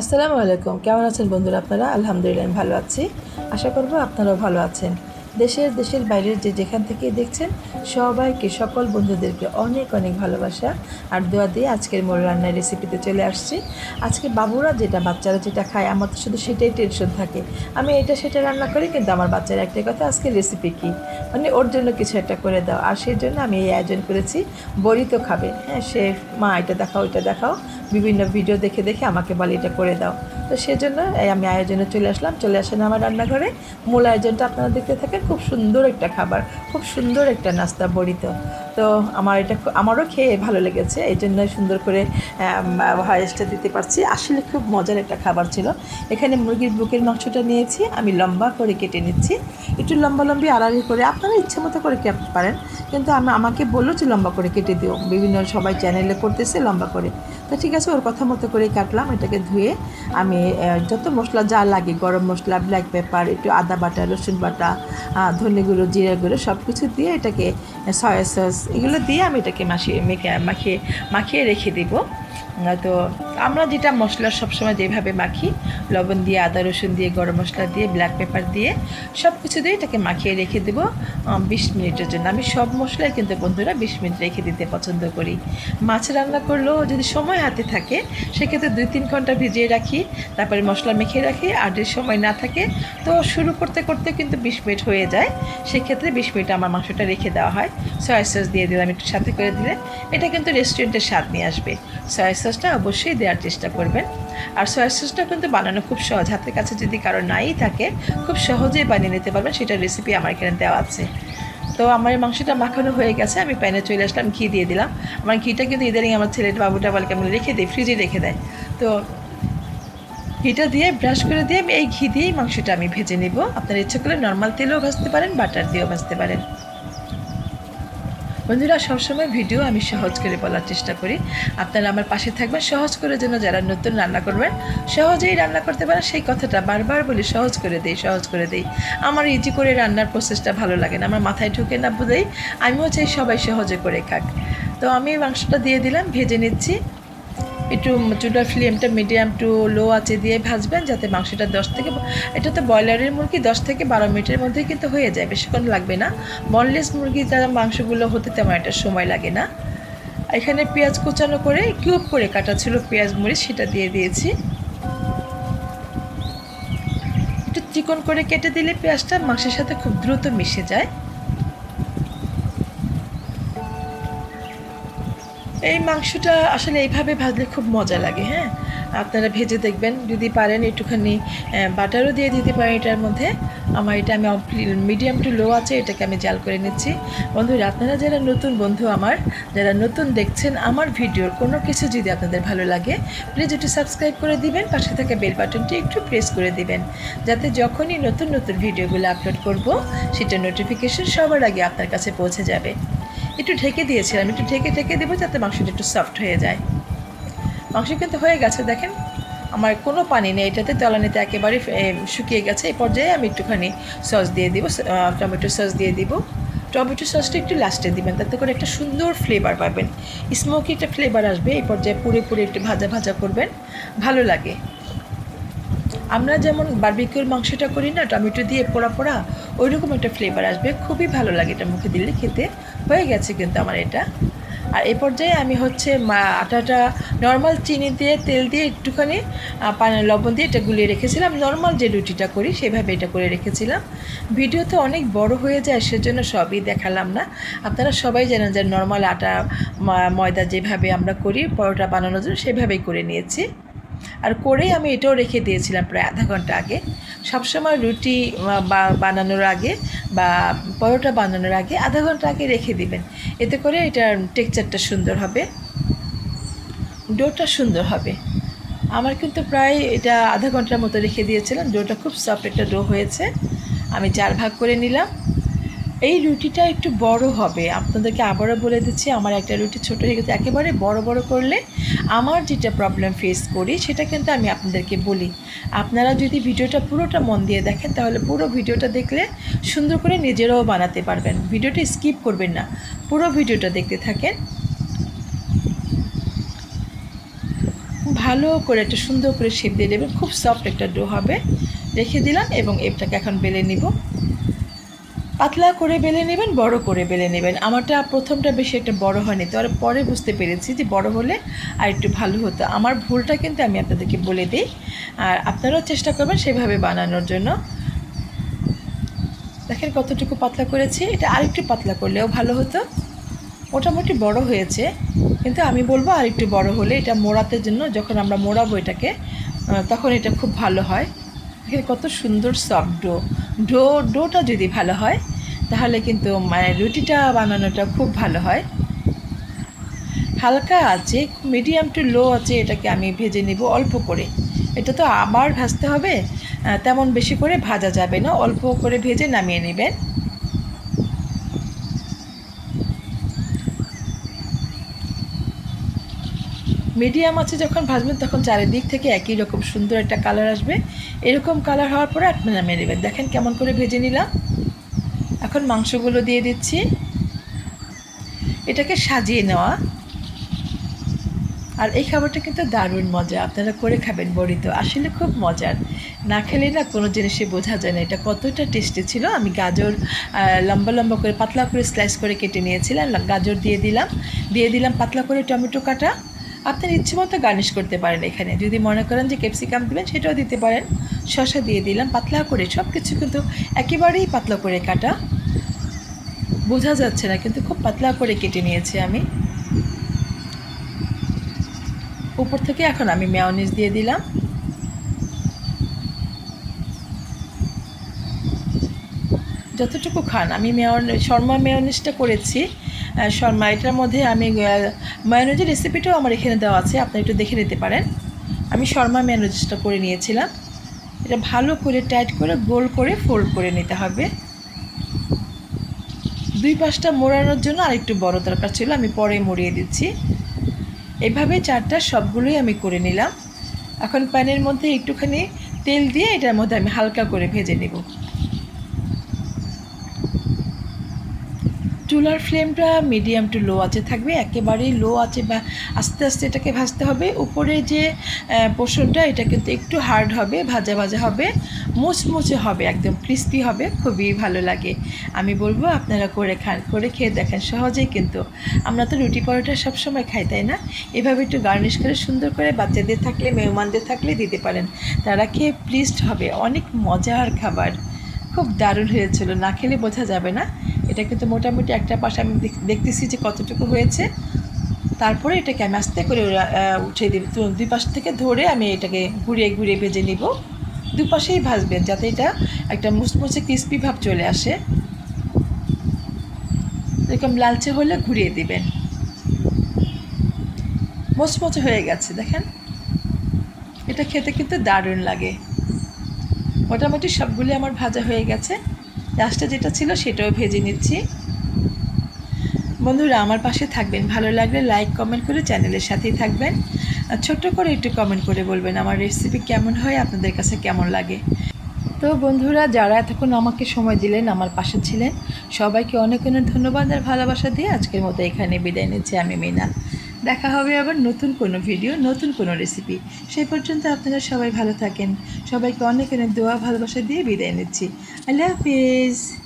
আসসালামু আলাইকুম। কেমন আছেন বন্ধুরা আপনারা? আলহামদুলিল্লাহ, আমি ভালো আছি। আশা করব আপনারাও ভালো আছেন। দেশের দেশের বাইরের যে যেখান থেকে দেখছেন, সবাইকে, সকল বন্ধুদেরকে অনেক অনেক ভালোবাসা আর দোয়া দিয়ে আজকের মোর রান্নার রেসিপিতে চলে আসছি। আজকে বাবুরা যেটা, বাচ্চারা যেটা খায়, আমার তো শুধু সেটাই টেনশন থাকে। আমি এটা, সেটা রান্না করি, কিন্তু আমার বাচ্চার একটাই কথা, আজকে রেসিপি কী? মানে ওর জন্য কিছু একটা করে দাও। আর সেই জন্য আমি এই আয়োজন করেছি, বড়ি তো খাবে। হ্যাঁ সে, মা এটা দেখাও এটা দেখাও। বিভিন্ন ভিডিও দেখে দেখে আমাকে বলে এটা করে দাও। তো সেজন্য আমি আয়োজনে চলে আসলাম। চলে আসেন আমার রান্নাঘরে। মূল আয়োজনটা আপনারা দেখতে থাকেন, খুব সুন্দর একটা খাবার, খুব সুন্দর একটা নাস্তা বড়িত। তো আমার এটা আমারও খেয়ে ভালো লেগেছে এই জন্য সুন্দর করে ভয়েসটা দিতে পারছি। আসলে খুব মজার একটা খাবার ছিল। এখানে মুরগির বুকের মাংসটা নিয়েছি, আমি লম্বা করে কেটে নিচ্ছি। একটু লম্বা লম্বি আড়াআড়ি করে, আপনারা ইচ্ছে মতো করে কাটতে পারেন। কিন্তু আমি, আমাকে বলল যে লম্বা করে কেটে দিও। বিভিন্ন সবাই চ্যানেলে করতেছে লম্বা করে। তো ঠিক আছে, ওর কথা মতো করেই কাটলাম। এটাকে ধুয়ে আমি যত মশলা যা লাগে, গরম মশলা ব্ল্যাক পেপার একটু আদা বাটা, রসুন বাটা ধনে গুঁড়ো, জিরা গুঁড়ো সব কিছু দিয়ে এটাকে সয়া সস এগুলো দিয়ে আমি এটাকে মাখিয়ে মেখে, মাখিয়ে মাখিয়ে রেখে দিব। তো আমরা যেটা মশলা সবসময় যেভাবে মাখি, লবণ দিয়ে, আদা, রসুন দিয়ে, গরম মশলা দিয়ে ব্ল্যাক পেপার দিয়ে সব কিছু দিয়ে এটাকে মাখিয়ে রেখে দেবো বিশ মিনিটের জন্য। আমি সব মশলাই কিন্তু বন্ধুরা বিশ মিনিট রেখে দিতে পছন্দ করি। মাছ রান্না করলেও যদি সময় হাতে থাকে, সেক্ষেত্রে দুই তিন ঘণ্টা ভিজিয়ে রাখি, তারপরে মশলা মেখে রাখি, আর যদি সময় না থাকে, তো শুরু করতে করতে কিন্তু বিশ মিনিট হয়ে যায়। সেক্ষেত্রে বিশ মিনিট আমার মাংসটা রেখে দেওয়া হয়। সয়া সস দিয়ে দিলাম একটু সাথে করে দিলে, এটা কিন্তু রেস্টুরেন্টের স্বাদ নিয়ে আসবে। সয়া সসটা অবশ্যই দেওয়ার চেষ্টা করবেন। আর সয়া সসটা কিন্তু বানানো খুব সহজ। হাতের কাছে যদি কারও নাই থাকে, খুব সহজেই বানিয়ে নিতে পারবেন। সেটার রেসিপি আমার এখানে দেওয়া আছে। তো আমার মাংসটা মাখানো হয়ে গেছে। আমি প্যানে চলে আসলাম, ঘি দিয়ে দিলাম। আমার ঘিটা কিন্তু ইদানিং আমার ছেলের বাবুটা বলকে আমি রেখে দিই ফ্রিজে রেখে দেয়। তো ঘিটা দিয়ে ব্রাশ করে দিয়ে আমি এই ঘি দিয়েই মাংসটা আমি ভেজে নেব। আপনার ইচ্ছে করলে নর্মাল তেলেও ভাজতে পারেন বাটার দিয়েও ভাজতে পারেন। বন্ধুরা, সবসময় ভিডিও আমি সহজ করে বলার চেষ্টা করি। আপনারা আমার পাশে থাকবেন সহজ করে যেন যারা নতুন রান্না করবেন, সহজেই রান্না করতে পারেন। সেই কথাটা বারবার বলি, সহজ করে দেই, সহজ করে দেই। আমার ইজি করে রান্নার প্রসেসটা ভালো লাগে না, আমার মাথায় ঢুকে না বুঝেই আমিও চাই সবাই সহজে করে খাক। তো আমি মাংসটা দিয়ে দিলাম, ভেজে নিচ্ছি। একটু চুলার ফ্লেমটা মিডিয়াম টু লো আছে দিয়ে ভাজবেন যাতে মাংসটা দশ থেকে এটা তো ব্রয়লারের মুরগি দশ থেকে বারো মিনিটের মধ্যে কিন্তু হয়ে যায়, বেশিক্ষণ লাগবে না। বনলেস মুরগি যারা মাংসগুলো হতে তেমন একটা সময় লাগে না। এখানে পেঁয়াজ কুচানো করে কিউব করে কাটা ছিল পেঁয়াজ মরিচ সেটা দিয়ে দিয়েছি। একটু চিকন করে কেটে দিলে পেঁয়াজটা মাংসের সাথে খুব দ্রুত মিশে যায়। এই মাংসটা আসলে এইভাবে ভাজলে খুব মজা লাগে হ্যাঁ? আপনারা ভেজে দেখবেন, যদি পারেন একটুখানি বাটারও দিয়ে দিতে পারেন এটার মধ্যে। আমার এটা আমি মিডিয়াম টু লো আছে, এটাকে আমি জাল করে নিচ্ছি। বন্ধুরা, আপনারা যারা নতুন বন্ধু আমার, যারা নতুন দেখছেন আমার ভিডিওর কোনো কিছু যদি আপনাদের ভালো লাগে প্লিজ একটু সাবস্ক্রাইব করে দিবেন, পাশে থাকা বেল বাটনটি একটু প্রেস করে দিবেন। যাতে যখনই নতুন নতুন ভিডিওগুলো আপলোড করব, সেটা নোটিফিকেশন সবার আগে আপনার কাছে পৌঁছে যাবে। একটু ঢেকে দিয়েছিলাম, একটু ঢেকে ঢেকে দেবো যাতে মাংসটা একটু সফট হয়ে যায়। মাংস কিন্তু হয়ে গেছে, দেখেন। আমার কোনো পানি নেই, এটাতে তলানিতে একেবারে শুকিয়ে গেছে। এই পর্যায়ে আমি একটুখানি সস দিয়ে দিব টমেটো সস দিয়ে দিব। টমেটো সসটা একটু লাস্টে দিবেন, তাতে করে একটা সুন্দর ফ্লেভার পাবেন। স্মোকি একটা ফ্লেভার আসবে এই পর্যায়ে পুরে পুরে একটু ভাজা ভাজা করবেন। ভালো লাগে। আমরা যেমন বারবিকিউর মাংসটা করি না, টমেটো দিয়ে পোড়া পোড়া ওই রকম একটা ফ্লেভার আসবে। খুবই ভালো লাগে এটা মুখে দিলে খেতে। হয়ে গেছে কিন্তু আমার এটা। আর এ পর্যায়ে আমি হচ্ছে আটাটা নর্মাল চিনি দিয়ে, তেল দিয়ে একটুখানি পানি লবণ দিয়ে এটা গুলিয়ে রেখেছিলাম। নর্মাল যে রুটিটা করি, সেভাবে এটা করে রেখেছিলাম। ভিডিও তো অনেক বড় হয়ে যায়, সেজন্য সবই দেখালাম না। আপনারা সবাই জানেন যে নর্মাল আটা ময়দা যেভাবে আমরা করি, পরোটা বানানোর জন্য সেভাবেই করে নিয়েছি। আর করেই আমি এটাও রেখে দিয়েছিলাম প্রায় আধা ঘণ্টা আগে। সবসময় রুটি বানানোর আগে বা পরোটা বানানোর আগে আধা ঘণ্টা আগে রেখে দিবেন। এতে করে এটার টেক্সচারটা সুন্দর হবে, ডোটা সুন্দর হবে। আমার কিন্তু প্রায় এটা আধা ঘণ্টার মতো রেখে দিয়েছিলাম, ডোটা খুব সফট একটা ডো হয়েছে। আমি চার ভাগ করে নিলাম। এই রুটিটা একটু বড় হবে। আপনাদেরকে আবারও বলে দিচ্ছি, আমার একটা রুটি ছোট হয়ে গেছে। একেবারে বড় বড় করলে আমার যেটা প্রবলেম ফেস করি, সেটা কিন্তু আমি আপনাদেরকে বলি। আপনারা যদি ভিডিওটা পুরোটা মন দিয়ে দেখেন, তাহলে পুরো ভিডিওটা দেখলে সুন্দর করে নিজেরাও বানাতে পারবেন। ভিডিওটা স্কিপ করবেন না। পুরো ভিডিওটা দেখতে থাকেন। ভালো করে একটা সুন্দর করে শেপ দিয়ে দেবেন খুব সফট একটা ডো হবে। রেখে দিলাম এবং এটাকে এখন বেলে নিব। পাতলা করে বেলে নেবেন, বড় করে বেলে নেবেন। আমারটা প্রথমটা বেশি একটা বড় হয়নি, তো আর পরে বুঝতে পেরেছি যে বড় হলে আর একটু ভালো হতো। আমার ভুলটা কিন্তু আমি আপনাদেরকে বলে দিই, আর আপনারাও চেষ্টা করবেন সেভাবে বানানোর জন্য। দেখেন কতটুকু পাতলা করেছি, এটা আরেকটু পাতলা করলেও ভালো হতো। মোটামুটি বড় হয়েছে, কিন্তু আমি বলব আর একটু বড় হলে এটা মোড়াতে জন্য যখন আমরা মোড়াবো এটাকে তখন এটা খুব ভালো হয়। দেখেন কত সুন্দর সফট ডো ডো ডোটা যদি ভালো হয়, তাহলে কিন্তু মানে রুটিটা বানানোটা খুব ভালো হয়। হালকা আছে মিডিয়াম টু লো আছে, এটাকে আমি ভেজে নেব অল্প করে। এটা তো আবার ভাজতে হবে তেমন বেশি করে ভাজা যাবে না, অল্প করে ভেজে নামিয়ে নেবেন। মিডিয়াম আছে যখন ভাজবেন, তখন চারিদিক থেকে একই রকম সুন্দর একটা কালার আসবে। এরকম কালার হওয়ার পরে আপনি নামিয়ে নেবেন। দেখেন কেমন করে ভেজে নিলাম। এখন মাংসগুলো দিয়ে দিচ্ছি। এটাকে সাজিয়ে নেওয়া। আর এই খাবারটা কিন্তু দারুণ মজা। আপনারা করে খাবেন বড়িত। আসলে খুব মজার। না খেলে না কোনো জিনিসে বোঝা যায় না। এটা কতটা টেস্টি ছিল। আমি গাজর লম্বা লম্বা করে, পাতলা করে স্লাইস করে কেটে নিয়েছিলাম। গাজর দিয়ে দিলাম। দিয়ে দিলাম পাতলা করে টমেটো কাটা। আপনার ইচ্ছে মতো গার্নিশ করতে পারেন এখানে। যদি মনে করেন যে ক্যাপসিকাম দেবেন, সেটাও দিতে পারেন। শসা দিয়ে দিলাম, পাতলা করে সব কিছু কিন্তু একেবারেই পাতলা করে কাটা। বোঝা যাচ্ছে না, কিন্তু খুব পাতলা করে কেটে নিয়েছি আমি। উপর থেকে এখন আমি মেয়নিজ দিয়ে দিলাম। যতটুকু খান, আমি মেয়ন শর্মা মেয়নিজটা করেছি। শর্মা, এটার মধ্যে আমি মায়োনিজের রেসিপিটাও আমার এখানে দেওয়া আছে আপনি একটু দেখে নিতে পারেন। আমি শর্মা মেয়নিজটা করে নিয়েছিলাম। এটা ভালো করে টাইট করে গোল করে ফোল্ড করে নিতে হবে। দুই পাশটা মোড়ানোর জন্য আরেকটু বড় দরকার ছিল, আমি পরে মরিয়ে দিচ্ছি। এভাবে চারটা সবগুলোই আমি করে নিলাম। এখন প্যানের মধ্যে একটুখানি তেল দিয়ে এটার মধ্যে আমি হালকা করে ভেজে নেব। চুলার ফ্লেমটা মিডিয়াম টু লো আছে থাকবে। একেবারেই লো আছে বা আস্তে আস্তে এটাকে ভাজতে হবে। উপরে যে পোষণটা এটা কিন্তু একটু হার্ড হবে, ভাজা ভাজা হবে, মুচমুচে হবে, একদম ক্রিস্পি হবে, খুবই ভালো লাগে। আমি বলব আপনারা করে খান, করে খেয়ে দেখেন, সহজেই কিন্তু। আমরা তো রুটি পরোটা সবসময় খাই, তাই না? এভাবে একটু গার্নিশ করে সুন্দর করে বাচ্চাদের থাকলে, মেহমানদের থাকলে দিতে পারেন। তারা খেয়ে প্লিজড হবে। অনেক মজার খাবার। খুব দারুণ হয়েছিল, না খেলে বোঝা যাবে না। এটা কিন্তু মোটামুটি একটা পাশে আমি দেখ- দেখতেছি যে কতটুকু হয়েছে। তারপরে এটাকে আমি আস্তে করে উঠিয়ে দিব। দুই পাশ থেকে ধরে আমি এটাকে ঘুরিয়ে ঘুরিয়ে ভেজে নিব। দুপাশেই ভাজবেন যাতে এটা একটা মুচমুচে ক্রিস্পি ভাব চলে আসে। এরকম লালচে হলে ঘুরিয়ে দিবেন। মুচমুচে হয়ে গেছে, দেখেন। এটা খেতে কিন্তু দারুণ লাগে। মোটামুটি সবগুলি আমার ভাজা হয়ে গেছে। লাস্টে যেটা ছিল সেটাও ভেজে নিচ্ছি। বন্ধুরা, আমার পাশে থাকবেন। ভালো লাগলে লাইক কমেন্ট করে চ্যানেলের সাথেই থাকবেন। আর ছোট্ট করে একটু কমেন্ট করে বলবেন আমার রেসিপি কেমন হয়, আপনাদের কাছে কেমন লাগে। তো বন্ধুরা, যারা এতক্ষণ আমাকে সময় দিলেন, আমার পাশে ছিলেন, সবাইকে অনেক অনেক ধন্যবাদ আর ভালোবাসা দিয়ে আজকের মতো এখানে বিদায় নিচ্ছি। আমি মিনা। দেখা হবে আবার নতুন কোনো ভিডিও নতুন কোনো রেসিপি সেই পর্যন্ত আপনারা সবাই ভালো থাকেন। সবাইকে অনেক অনেক দোয়া, ভালোবাসা দিয়ে বিদায় নিচ্ছি। আল্লাহ হাফিজ।